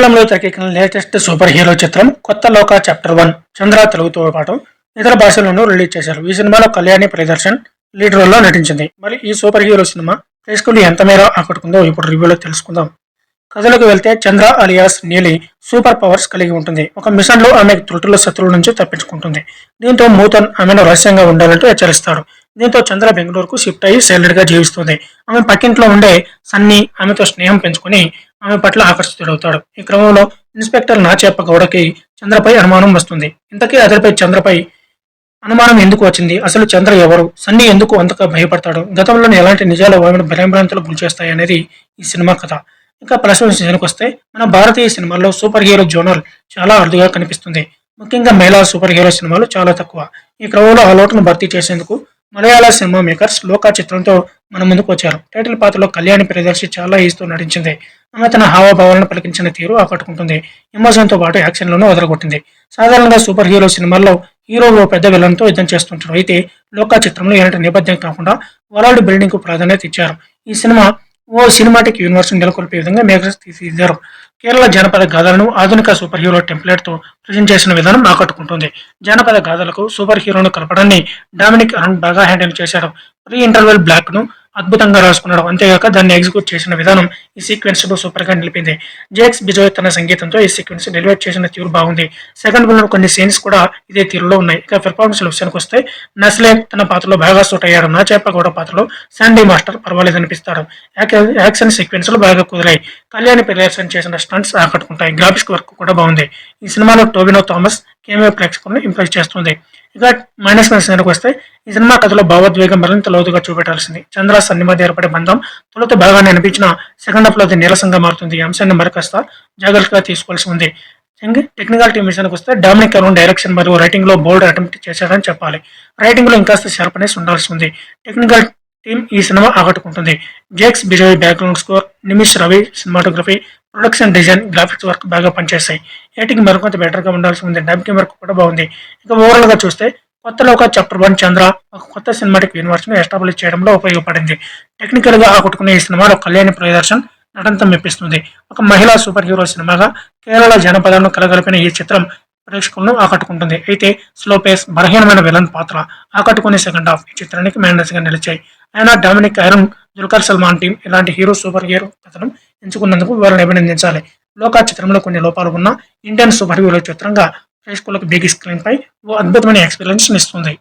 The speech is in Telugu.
మలయాళంలో తెరకెక్కిన లేటెస్ట్ సూపర్ హీరో చిత్రం కొత్త లోక చాప్టర్ వన్ చంద్ర తెలుగుతో పాటు ఇతర భాషలను రిలీజ్ చేశారు. ఈ సినిమాలో కళ్యాణి ప్రియదర్శన్ లీడ్ రోల్లో నటించింది. మరి ఈ సూపర్ హీరో సినిమా ప్రేక్షకులు ఎంత మేర ఆకట్టుకుందో ఇప్పుడు రివ్యూలో తెలుసుకుందాం. కథలోకి వెళ్తే Chandra alias Neeli super powers కలిగి ఉంటుంది. ఒక మిషన్లో ఆమె త్రుటుల శత్రువుల నుంచి తప్పించుకుంటుంది. దీంతో మూతన్ ఆమెను రహస్యంగా ఉండాలంటూ హెచ్చరిస్తాడు దీంతో చంద్ర బెంగళూరుకు షిఫ్ట్ అయ్యి సైలెంట్గా జీవిస్తుంది. ఆమె పక్కింట్లో ఉండే సన్నీ ఆమెతో స్నేహం పెంచుకుని ఆమె పట్ల ఆకర్షితుడవుతాడు. ఈ క్రమంలో ఇన్స్పెక్టర్ నాచేప్ప గౌడకి చంద్రపై అనుమానం వస్తుంది. ఇంతకీ అతడిపై చంద్రపై అనుమానం ఎందుకు వచ్చింది? అసలు చంద్ర ఎవరు? సన్నీ ఎందుకు అంతగా భయపడతాడు? గతంలోని ఎలాంటి నిజాలు ఆమెను భయభ్రాంతులు గురి చేస్తాయి అనేది ఈ సినిమా కథ. ఇంకా ప్రశ్న సీజన్కి వస్తే మన భారతీయ సినిమాల్లో సూపర్ హీరో జోనల్ చాలా అరుదుగా కనిపిస్తుంది. ముఖ్యంగా మహిళా సూపర్ హీరో సినిమాలు చాలా తక్కువ. ఈ క్రమంలో ఆ లోటును భర్తీ చేసేందుకు మలయాళ సినిమా మేకర్స్ లోకా చిత్రంతో మన ముందుకు వచ్చారు. టైటిల్ పాత్రలో కళ్యాణి ప్రియదర్శి చాలా ఈస్తూ నటించింది. ఆమె తన హావభావాలను పలికించిన తీరు ఆకట్టుకుంటుంది. ఎమోషన్తో పాటు యాక్షన్లను వదలగొట్టింది. సాధారణంగా సూపర్ హీరో సినిమాల్లో హీరో ఓ పెద్ద విలన్తో యుద్ధం చేస్తుంటారు. అయితే లోకా చిత్రంలో ఎలాంటి నేపథ్యం కాకుండా వరల్డ్ బిల్డింగ్కు ప్రాధాన్యత ఇచ్చారు. ఈ సినిమా ఓ సినిమాటిక్ యూనివర్స్ నెలకొల్పే విధంగా మేకర్స్ తీసిదిద్దారు. కేరళ జానపద గాథలను ఆధునిక సూపర్ హీరో టెంప్లెట్తో ప్రజెంట్ చేసిన విధానం ఆకట్టుకుంటుంది. జానపద గాథలకు సూపర్ హీరోను కలపడాన్ని డామినిక్ అరుణ్ బాగా హ్యాండిల్ చేశారు. ప్రీ ఇంటర్వెల్ బ్లాక్ను అద్భుతంగా రాసుకున్నాడు. అంతేగాక దాన్ని ఎగ్జిక్యూట్ చేసిన విధానం ఈ సీక్వెన్స్లో సూపర్గా నిలిపింది. జేక్స్ బిజోయ్ తన సంగీతంతో ఈ సీక్వెన్స్ డెలివర్ చేసిన తీరు బాగుంది. సెకండ్ వన్ కొన్ని సీన్స్ కూడా ఇదే తీరులో ఉన్నాయి. ఇక పెర్ఫార్మెన్స్ విషయానికి వస్తే నస్లే తన పాత్రలో బాగా సూట్ అయ్యాడు నా చేపగౌడ పాత్రలో శాండీ మాస్టర్ పర్వాలేదు అనిపిస్తాడు యాక్షన్ సీక్వెన్స్లో బాగా కుదిరాయి. కళ్యాణి ప్రదర్శన చేసిన స్టంట్స్ ఆకట్టుకుంటాయి. గ్రాఫిక్స్ వర్క్ కూడా బాగుంది. ఈ సినిమాలో టోబినో థామస్ కేమియో ప్రేక్షకులను ఇంప్రెస్ చేస్తుంది. ఇక మైనస్ విషయానికి వస్తే ఈ సినిమా కథలో భావోద్వేగం మరింత లోతుగా చూపెట్టాల్సింది. చంద్ర సన్ని మధ్య ఏర్పడే బంధం తొలుత బాగానే అనిపించిన సెకండ్ హాఫ్లో అది నీరసంగా మారుతుంది. ఈ అంశాన్ని మరికాస్త జాగ్రత్తగా తీసుకోవాల్సి ఉంది. టెక్నికల్ టీం విషయానికి వస్తే డామినిక్ అరుణ్ డైరెక్షన్ మరియు రైటింగ్లో బోల్డ్ అటెంప్ట్ చేశారని చెప్పాలి. రైటింగ్లో ఇంకాస్త షార్ప్నెస్ ఉండాల్సి ఉంది. టెక్నికల్ టీం ఈ సినిమా ఆకట్టుకుంటుంది. Jakes Bejoy background score Nimish Ravi cinematography production design graphics work బాగా పనిచేస్తాయి. ఎయిటింగ్ మరికొంత బెటర్గా ఉండాల్సి ఉంది. డబ్బింగ్ వర్క్ కూడా బాగుంది. ఇక ఓవరాల్గా చూస్తే కొత్తలో ఒక చాప్టర్ వన్ చంద్ర ఒక కొత్త సినిమాటిక్ యూనివర్స్ను ఎస్టాబ్లిష్ చేయడంలో ఉపయోగపడింది. టెక్నికల్గా ఆకట్టుకునే ఈ సినిమాలో కళ్యాణి ప్రియదర్శన్ నటనతో మెప్పిస్తుంది. ఒక మహిళా సూపర్ హీరో సినిమాగా కేరళ జనపదాలను కలగలిపిన ఈ చిత్రం ప్రేక్షకులను ఆకట్టుకుంటుంది. అయితే స్లో పేస్ బలహీనమైన విలన్ పాత్ర ఆకట్టుకునే సెకండ్ హాఫ్ ఈ చిత్రానికి మైనస్గా నిలిచాయి. అయినా Dominic iron Dulquer Salmaan team ఇలాంటి హీరో సూపర్ హీరో కథనం ఎంచుకున్నందుకు వారిని అభినందించాలి లోకా చిత్రంలో కొన్ని లోపాలు ఉన్న ఇండియన్ సూపర్ హీరో చిత్రంగా ప్రేక్షకులకు బిగ్ స్క్రీన్ పై ఓ అద్భుతమైన ఎక్స్పీరియన్స్ ఇస్తుంది